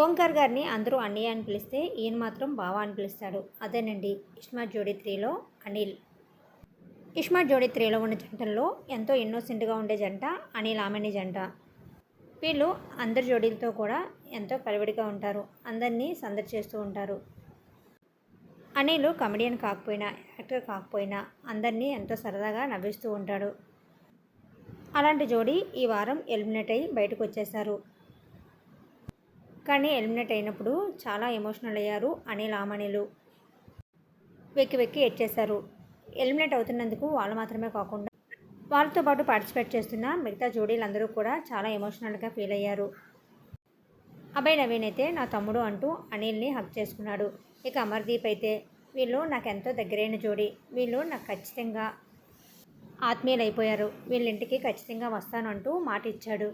ఓంకార్ గారిని అందరూ అన్నయ్య అని పిలిస్తే ఈయన మాత్రం బావ అని పిలుస్తాడు. అదేనండి. ఇష్మా జోడీ త్రీలో అనిల్. ఇష్మా జోడీ త్రీలో ఉన్న జంటల్లో ఎంతో ఇన్నోసెంట్గా ఉండే జంట అనిల్ ఆమెని జంట. వీళ్ళు అందరి జోడీలతో కూడా ఎంతో కలివిడిగా ఉంటారు. అందరినీ సందడి చేస్తూ ఉంటారు. అనిల్ కమెడియన్ కాకపోయినా యాక్టర్ కాకపోయినా అందరినీ ఎంతో సరదాగా నవ్విస్తూ ఉంటాడు. అలాంటి జోడీ ఈ వారం ఎలిమినేట్ అయ్యి బయటకు వచ్చేశారు. కానీ ఎలిమినేట్ అయినప్పుడు చాలా ఎమోషనల్ అయ్యారు అనిల్ ఆమనిలు. వెక్కి వెక్కి ఎచ్చేశారు. ఎలిమినేట్ అవుతున్నందుకు వాళ్ళు మాత్రమే కాకుండా వాళ్ళతో పాటు పార్టిసిపేట్ చేస్తున్న మిగతా జోడీలందరూ కూడా చాలా ఎమోషనల్గా ఫీల్ అయ్యారు. అభయ్ నవీన్ అయితే నా తమ్ముడు అంటూ అనిల్ని హక్ చేసుకున్నాడు. ఇక అమర్దీప్ అయితే వీళ్ళు నాకు ఎంతో దగ్గరైన జోడి వీళ్ళు నాకు ఖచ్చితంగా ఆత్మీయులు అయిపోయారు వీళ్ళింటికి ఖచ్చితంగా వస్తాను అంటూ మాట ఇచ్చాడు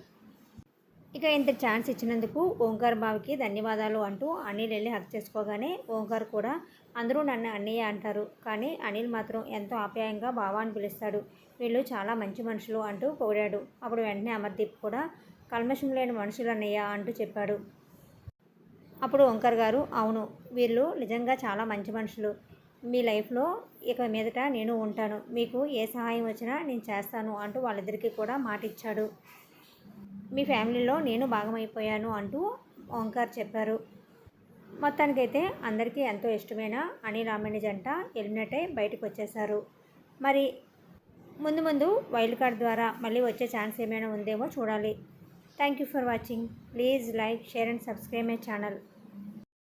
ఇక ఇంత ఛాన్స్ ఇచ్చినందుకు ఓంకార్ బావికి ధన్యవాదాలు అంటూ అనిల్ వెళ్ళి హక్ చేసుకోగానే ఓంకార్ కూడా అందరూ నన్ను అన్నయ్య అంటారు కానీ అనిల్ మాత్రం ఎంతో ఆప్యాయంగా బావా అని పిలుస్తాడు. వీళ్ళు చాలా మంచి మనుషులు అంటూ పొగిడాడు. అప్పుడు వెంటనే అమర్దీప్ కూడా కల్మషం లేని మనుషులు అన్నయ్య అంటూ చెప్పాడు. అప్పుడు ఓంకార్ గారు అవును వీళ్ళు నిజంగా చాలా మంచి మనుషులు. మీ లైఫ్లో ఇక మీదట నేను ఉంటాను. మీకు ఏ సహాయం వచ్చినా నేను చేస్తాను అంటూ వాళ్ళిద్దరికీ కూడా మాట ఇచ్చాడు మీ ఫ్యామిలీలో నేను భాగమైపోయాను అంటూ ఓంకార్ చెప్పారు. మొత్తానికైతే అందరికీ ఎంతో ఇష్టమైన అనిల్ రామణి జంట ఎలిమినేట్ అయి బయటకు వచ్చేశారు. మరి ముందు ముందు వైల్డ్ కార్డ్ ద్వారా మళ్ళీ వచ్చే ఛాన్స్ ఏమైనా ఉందేమో చూడాలి. Thank you for watching. Please like share and subscribe my channel.